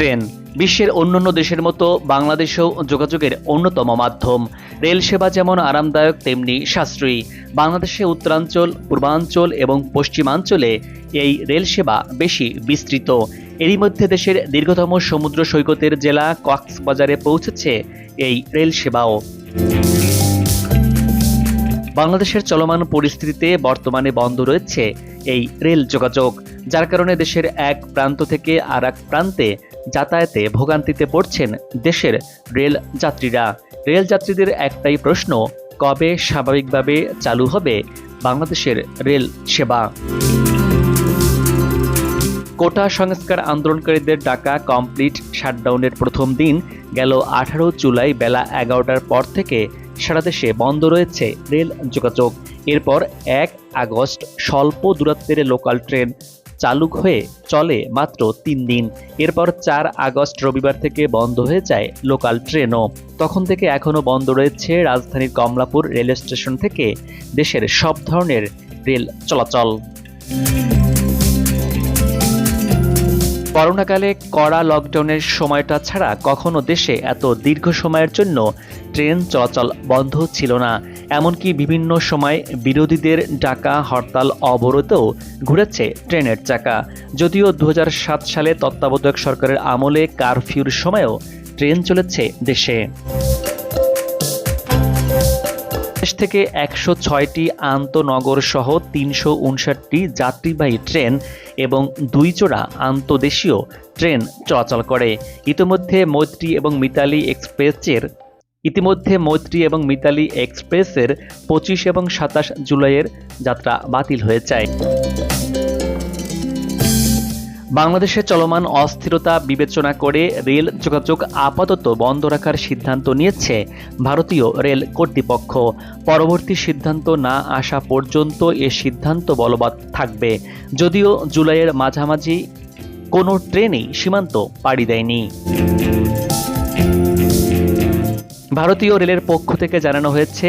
Train, বিশ্বের অন্যান্য দেশের মতো বাংলাদেশেও যোগাযোগের অন্যতম মাধ্যম। রেল সেবা যেমন আরামদায়ক, তেমনি সাশ্রয়ী। বাংলাদেশে উত্তরাঞ্চল, পূর্বাঞ্চল এবং পশ্চিমাঞ্চলে এই রেল সেবা বেশি বিস্তৃত। এরই মধ্যে দেশের দীর্ঘতম সমুদ্র সৈকতের জেলা কক্সবাজারে পৌঁছেছে এই রেল সেবাও। বাংলাদেশের চলমান পরিস্থিতিতে বর্তমানে বন্ধ রয়েছে এই রেল যোগাযোগ, যার কারণে দেশের এক প্রান্ত থেকে আর এক প্রান্তে যাতায়াতে ভোগান্তিতে পড়ছেন দেশের রেল যাত্রীরা। রেল যাত্রীদের একটাই প্রশ্ন, কবে স্বাভাবিকভাবে চালু হবে বাংলাদেশের রেল সেবা? কোটা সংস্কার আন্দোলনকারীদের ডাকা কমপ্লিট শাটডাউনের প্রথম দিন গেল আঠারো জুলাই বেলা এগারোটার পর থেকে সারা দেশে বন্ধ রয়েছে রেল যোগাযোগ। এরপর এক আগস্ট স্বল্প দূরত্বের লোকাল ট্রেন চালু হয়ে চলে মাত্র তিন দিন। এরপর চার আগস্ট রবিবার থেকে বন্ধ হয়ে যায় লোকাল ট্রেনও। তখন থেকে এখনও বন্ধ রয়েছে রাজধানীর কমলাপুর রেল স্টেশন থেকে দেশের সব ধরনের রেল চলাচল। করোনাকালে কড়া লকডাউনের সময়টা ছাড়া কখনো দেশে এত দীর্ঘ সময়ের জন্য ট্রেন চলাচল বন্ধ ছিল না। এমনকি বিভিন্ন সময় বিরোধীদের ডাকা, হরতাল, অবরোধেও ঘুরেছে ট্রেনের চাকা। যদিও দু হাজার সাত সালে তত্ত্বাবধায়ক সরকারের আমলে কারফিউর সময়েও ট্রেন চলেছে দেশে। দেশ থেকে একশো ছয়টি আন্তনগর সহ তিনশো উনষাটটি যাত্রীবাহী ট্রেন এবং দুই জোড়া আন্তদেশীয় ট্রেন চলাচল করে। ইতিমধ্যে মৈত্রী এবং মিতালি এক্সপ্রেসের ইতিমধ্যে মৈত্রী এবং মিতালি এক্সপ্রেসের পঁচিশ এবং সাতাশ জুলাইয়ের যাত্রা বাতিল হয়ে যায়। বাংলাদেশে চলমান অস্থিরতা বিবেচনা করে রেল যোগাযোগ আপাতত বন্ধ রাখার সিদ্ধান্ত নিয়েছে ভারতীয় রেল কর্তৃপক্ষ। পরবর্তী সিদ্ধান্ত না আসা পর্যন্ত এ সিদ্ধান্ত বলবৎ থাকবে। যদিও জুলাইয়ের মাঝামাঝি কোনো ট্রেনই সীমান্ত পাড়ি দেয়নি। ভারতীয় রেলের পক্ষ থেকে জানানো হয়েছে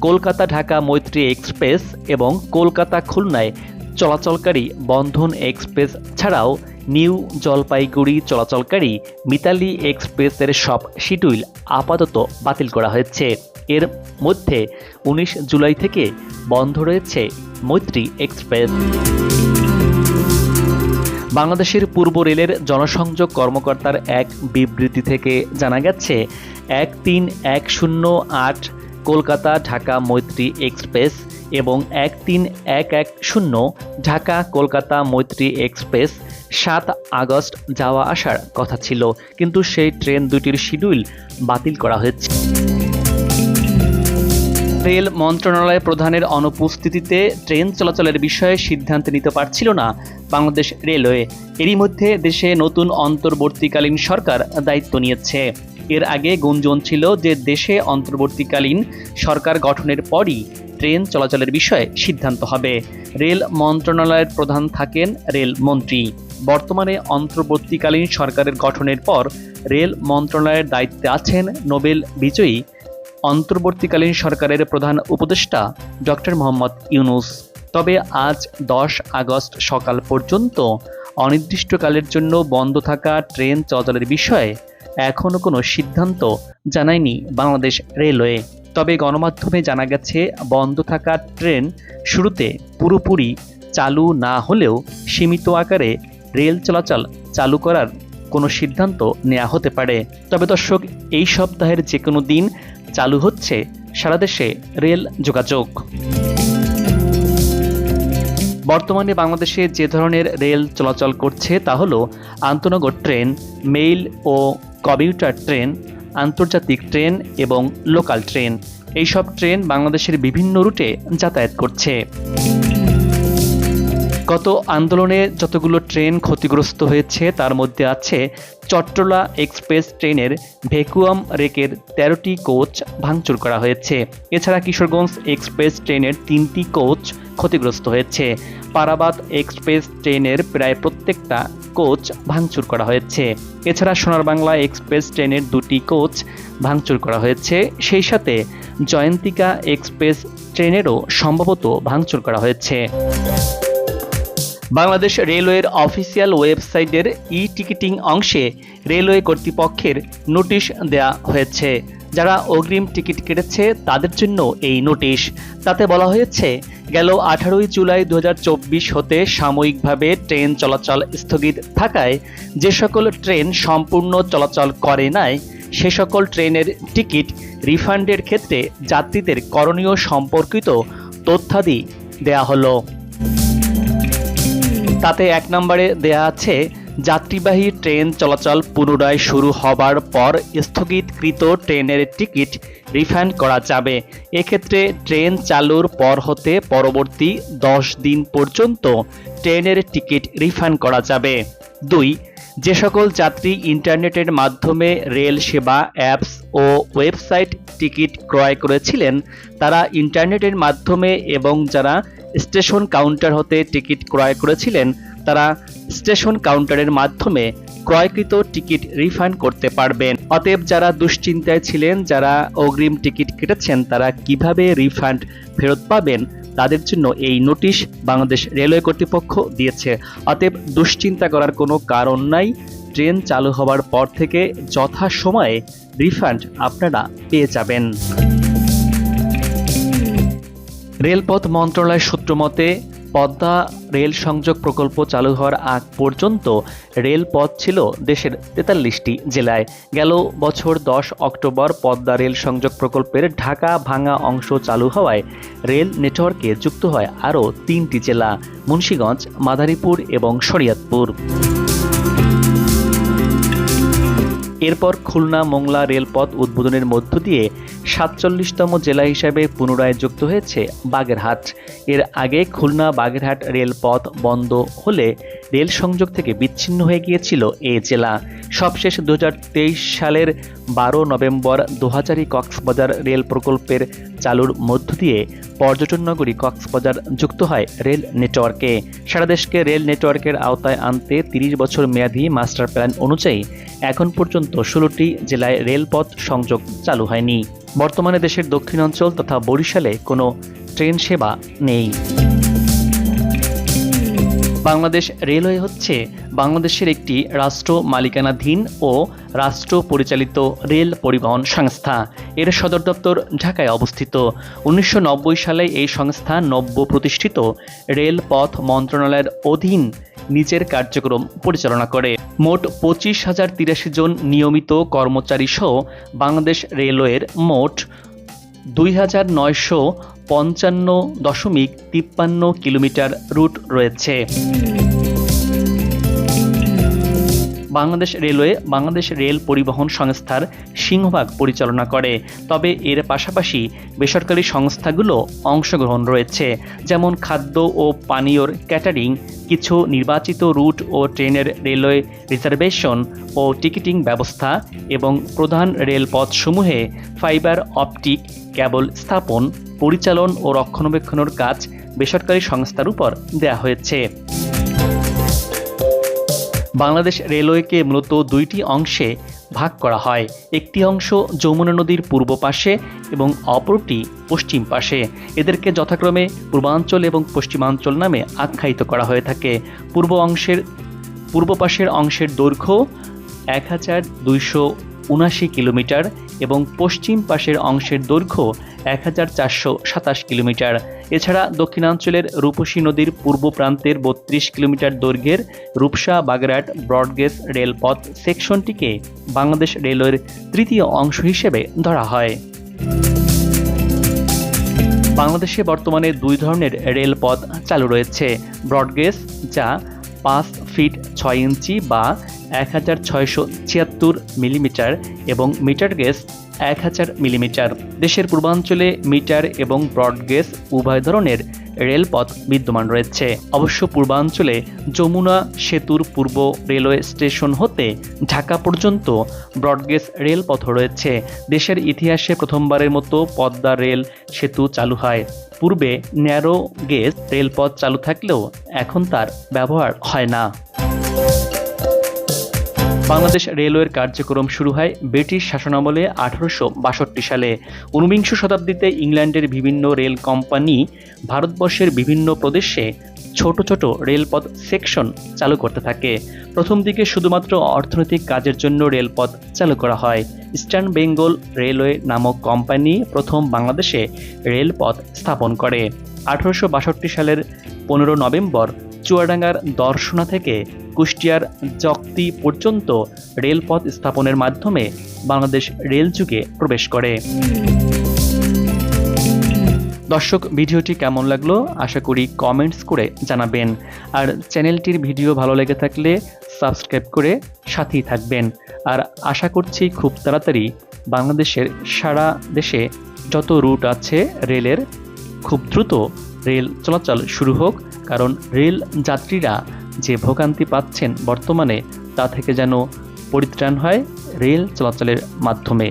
কলকাতা ঢাকা মৈত্রী এক্সপ্রেস এবং কলকাতা খুলনায় চলাচলকারী বন্ধন এক্সপ্রেস ছাড়াও নিউ জলপাইগুড়ি চলাচলকারী মিতালি এক্সপ্রেসের সব শিডিউল আপাতত বাতিল করা হয়েছে। এর মধ্যে উনিশ জুলাই থেকে বন্ধ রয়েছে মৈত্রী এক্সপ্রেস। বাংলাদেশের পূর্ব রেলের জনসংযোগ কর্মকর্তার এক বিবৃতি থেকে জানা গেছে, এক তিন এক শূন্য আট কলকাতা ঢাকা মৈত্রী এক্সপ্রেস এবং এক তিন এক এক শূন্য ঢাকা কলকাতা মৈত্রী এক্সপ্রেস সাত আগস্ট যাওয়া আসার কথা ছিল। কিন্তু সেই ট্রেন দুটির শিডিউল বাতিল করা হয়েছে। রেল মন্ত্রণালয় প্রধানের অনুপস্থিতিতে ট্রেন চলাচলের বিষয়ে সিদ্ধান্ত নিতে পারছিল না বাংলাদেশ রেলওয়ে। এরই মধ্যে দেশে নতুন অন্তর্বর্তীকালীন সরকার দায়িত্ব নিয়েছে। এর আগে গুঞ্জন ছিল যে দেশে অন্তর্বর্তীকালীন সরকার গঠনের পরই ট্রেন চলাচলের বিষয়ে সিদ্ধান্ত হবে। রেল মন্ত্রণালয়ের প্রধান থাকেন রেল মন্ত্রী। বর্তমানে অন্তর্বর্তীকালীন সরকারের গঠনের পর রেল মন্ত্রণালয়ের দায়িত্বে আছেন নোবেল বিজয়ী অন্তর্বর্তীকালীন সরকারের প্রধান উপদেষ্টা ডক্টর মোহাম্মদ ইউনুস। তবে আজ দশ আগস্ট সকাল পর্যন্ত অনির্দিষ্টকালের জন্য বন্ধ থাকা ট্রেন চলাচলের বিষয়ে এখনও কোনো সিদ্ধান্ত জানায়নি বাংলাদেশ রেলওয়ে। তবে গণমাধ্যমে জানা গেছে, বন্ধ থাকা ট্রেন শুরুতে পুরোপুরি চালু না হলেও সীমিত আকারে রেল চলাচল চালু করার কোনো সিদ্ধান্ত নেওয়া হতে পারে। তবে দর্শক, এই সপ্তাহের যে কোনো দিন চালু হচ্ছে সারা দেশে রেল যোগাযোগ। বর্তমানে বাংলাদেশে যে ধরনের রেল চলাচল করছে তা হলো আন্তনগর ট্রেন, মেইল ও কমিউটার ট্রেন আন্তর্জাতিক ট্রেন এবং লোকাল ট্রেন। এইসব ট্রেন বাংলাদেশের বিভিন্ন রুটে যাতায়াত করছে। গত আন্দোলনে যতগুলো ট্রেন ক্ষতিগ্রস্ত হয়েছে, তার মধ্যে আছে চট্টলা এক্সপ্রেস ট্রেনের ভেকুয়াম রেকের তেরোটি কোচ ভাঙচুর করা হয়েছে। এছাড়া কিশোরগঞ্জ এক্সপ্রেস ট্রেনের তিনটি কোচ ক্ষতিগ্রস্ত হয়েছে। পারাবাদ এক্সপ্রেস ট্রেনের প্রায় প্রত্যেকটা কোচ ভাঙচুর করা হয়েছে। এছাড়া সোনার বাংলা এক্সপ্রেস ট্রেনের দুটি কোচ ভাঙচুর করা হয়েছে। সেই সাথে জয়ন্তিকা এক্সপ্রেস ট্রেনেরও সম্ভবত ভাঙচুর করা হয়েছে। বাংলাদেশ রেলওয়ের অফিসিয়াল ওয়েবসাইটের ই টিকিটিং অংশে রেলওয়ে কর্তৃপক্ষের নোটিশ দেয়া হয়েছে। যারা অগ্রিম টিকিট কেটেছে, তাদের জন্য এই নোটিশ। তাতে বলা হয়েছে, গেল আঠারোই জুলাই দু হাজার চব্বিশ হতে সাময়িকভাবে ট্রেন চলাচল স্থগিত থাকায় যে সকল ট্রেন সম্পূর্ণ চলাচল করে নাই, সে সকল ট্রেনের টিকিট রিফান্ডের ক্ষেত্রে যাত্রীদের করণীয় সম্পর্কিত তথ্যাদি দেয়া হলো। তাতে এক নম্বরে দেয়া আছে, যাত্রীবাহী ট্রেন চলাচল পুনরায় শুরু হবার পর স্থগিতকৃত ট্রেনের টিকিট রিফান্ড করা যাবে। এক্ষেত্রে ট্রেন চালুর পর হতে পরবর্তী দশ দিন পর্যন্ত ট্রেনের টিকিট রিফান্ড করা যাবে। দুই, যে সকল যাত্রী ইন্টারনেটের মাধ্যমে রেল সেবা, অ্যাপস ও ওয়েবসাইট টিকিট ক্রয় করেছিলেন, তারা ইন্টারনেটের মাধ্যমে এবং যারা স্টেশন কাউন্টার হতে টিকিট ক্রয় করেছিলেন, তারা স্টেশন কাউন্টারের মাধ্যমে ক্রয়কৃত টিকিট রিফান্ড করতে পারবেন। অতএব যারা দুশ্চিন্তায় ছিলেন, যারা অগ্রিম টিকিট কেটেছেন, তারা কীভাবে রিফান্ড ফেরত পাবেন, তাদের জন্য এই নোটিশ বাংলাদেশ রেলওয়ে কর্তৃপক্ষ দিয়েছে। অতএব দুশ্চিন্তা করার কোনো কারণ নাই। ট্রেন চালু হওয়ার পর থেকে যথাসময়ে রিফান্ড আপনারা পেয়ে যাবেন। রেলপথ মন্ত্রণালয় সূত্র মতে, পদ্মা রেল সংযোগ প্রকল্প চালু হওয়ার আগ পর্যন্ত রেলপথ ছিল দেশের তেতাল্লিশটি জেলায়। গেল বছর দশ অক্টোবর পদ্মা রেল সংযোগ প্রকল্পের ঢাকা ভাঙা অংশ চালু হওয়ায় রেল নেটওয়ার্কে যুক্ত হয় আরও তিনটি জেলা, মুন্সীগঞ্জ, মাদারীপুর এবং শরিয়তপুর। এরপর খুলনা মোংলা রেলপথ উদ্বোধনের মধ্য দিয়ে সাতচল্লিশতম জেলা হিসাবে পুনরায় যুক্ত হয়েছে বাগেরহাট। এর আগে খুলনা বাগেরহাট রেলপথ বন্ধ হলে রেল সংযোগ থেকে বিচ্ছিন্ন হয়ে গিয়েছিল এ জেলা। সবশেষ দু হাজার তেইশ সালের বারো নভেম্বর দোহাজারি কক্সবাজার রেল প্রকল্পের চালুর মধ্য দিয়ে পর্যটন নগরী কক্সবাজার যুক্ত হয় রেল নেটওয়ার্কে। সারা দেশকে রেল নেটওয়ার্কের আওতায় আনতে তিরিশ বছর মেয়াদী মাস্টার প্ল্যান অনুযায়ী এখন পর্যন্ত ষোলোটি জেলায় রেলপথ সংযোগ চালু হয়নি। বর্তমানে দেশের দক্ষিণাঞ্চল তথা বরিশালে কোনো ট্রেন সেবা নেই। বাংলাদেশ রেলওয়ে হচ্ছে বাংলাদেশের একটি রাষ্ট্র মালিকানাধীন ও রাষ্ট্র পরিচালিত রেল পরিবহন সংস্থা। এর সদর দপ্তর ঢাকায় অবস্থিত। উনিশশো নব্বই সালে এই সংস্থা নব্য প্রতিষ্ঠিত রেলপথ মন্ত্রণালয়ের অধীন নিজের কার্যক্রম পরিচালনা করে। মোট পঁচিশ হাজার তিরাশি জন নিয়মিত কর্মচারী সহ বাংলাদেশ রেলওয়ের মোট দুই হাজার নয়শো পঞ্চান্ন দশমিক তিপ্পান্ন কিলোমিটার রুট রয়েছে। বাংলাদেশ রেলওয়ে বাংলাদেশ রেল পরিবহন সংস্থার সিংহভাগ পরিচালনা করে। তবে এর পাশাপাশি বেসরকারি সংস্থাগুলো অংশগ্রহণ রয়েছে, যেমন খাদ্য ও পানীয়র ক্যাটারিং, কিছু নির্বাচিত রুট ও ট্রেনের রেলওয়ে রিজার্ভেশন ও টিকিটিং ব্যবস্থা এবং প্রধান রেলপথসমূহে ফাইবার অপটিক কেবল স্থাপন, পরিচালন ও রক্ষণাবেক্ষণের কাজ বেসরকারি সংস্থার উপর দেয়া হয়েছে। বাংলাদেশ রেলওয়েকে মূলত দুইটি অংশে ভাগ করা হয়। একটি অংশ যমুনা নদীর পূর্ব পাশে এবং অপরটি পশ্চিম পাশে। এদেরকে যথাক্রমে পূর্বাঞ্চল এবং পশ্চিমাঞ্চল নামে আখ্যায়িত করা হয়ে থাকে। পূর্ব অংশের, পূর্ব পাশের অংশের দৈর্ঘ্য এক হাজার দুইশো উনাশি কিলোমিটার এবং পশ্চিম পাশের অংশের দৈর্ঘ্য এক হাজার চারশো সাতাশ কিলোমিটার। এছাড়া দক্ষিণাঞ্চলের রূপসী নদীর পূর্ব প্রান্তের বত্রিশ কিলোমিটার দৈর্ঘ্যের রূপসা, বাগেরহাট, ব্রডগেজ রেলপথ সেকশনটিকে বাংলাদেশ রেলওয়ের তৃতীয় অংশ হিসেবে ধরা হয়। বাংলাদেশে বর্তমানে দুই ধরনের রেলপথ চালু রয়েছে, ব্রডগেজ যা পাঁচ ফিট ছয় ইঞ্চি বা এক হাজার ছয়শো ছিয়াত্তর মিলিমিটার এবং মিটার গেজ এক হাজার মিলিমিটার। দেশের পূর্বাঞ্চলে মিটার এবং ব্রডগেজ উভয় ধরনের রেলপথ বিদ্যমান রয়েছে। অবশ্য পূর্বাঞ্চলে যমুনা, সেতুর পূর্ব রেলওয়ে স্টেশন হতে ঢাকা পর্যন্ত ব্রডগেজ রেলপথ রয়েছে। দেশের ইতিহাসে প্রথমবারের মতো পদ্মা রেল সেতু চালু হয়। পূর্বে ন্যারো গেজ রেলপথ চালু থাকলেও এখন তার ব্যবহার হয় না। বাংলাদেশ রেলওয়ের কার্যক্রম শুরু হয় ব্রিটিশ শাসনামলে আঠারোশো বাষট্টি সালে। ঊনবিংশ শতাব্দীতে ইংল্যান্ডের বিভিন্ন রেল কোম্পানি ভারতবর্ষের বিভিন্ন প্রদেশে ছোট ছোট রেলপথ সেকশন চালু করতে থাকে। প্রথম দিকে শুধুমাত্র অর্থনৈতিক কাজের জন্য রেলপথ চালু করা হয়। ইস্টার্ন বেঙ্গল রেলওয়ে নামক কোম্পানি প্রথম বাংলাদেশে রেলপথ স্থাপন করে। আঠারোশো বাষট্টি সালের পনেরো নভেম্বর চুয়াডাঙ্গার দর্শনা থেকে কুষ্টিয়ার জক্তি পর্যন্ত রেলপথ স্থাপনের মাধ্যমে বাংলাদেশ রেল যুগে প্রবেশ করে। দর্শক, ভিডিওটি কেমন লাগল? আশা করি কমেন্টস করে জানাবেন। আর চ্যানেলটির ভিডিও ভালো লেগে থাকলে সাবস্ক্রাইব করে সাথেই থাকবেন। আর আশা করছি খুব তাড়াতাড়ি বাংলাদেশের সারা দেশে যত রুট আছে রেলের, খুব দ্রুত রেল চলাচল শুরু হোক। কারণ রেল যাত্রীরা যে ভোগান্তি পাচ্ছেন বর্তমানে, তা থেকে যেন পরিত্রাণ হয় রেল চলাচলের মাধ্যমে।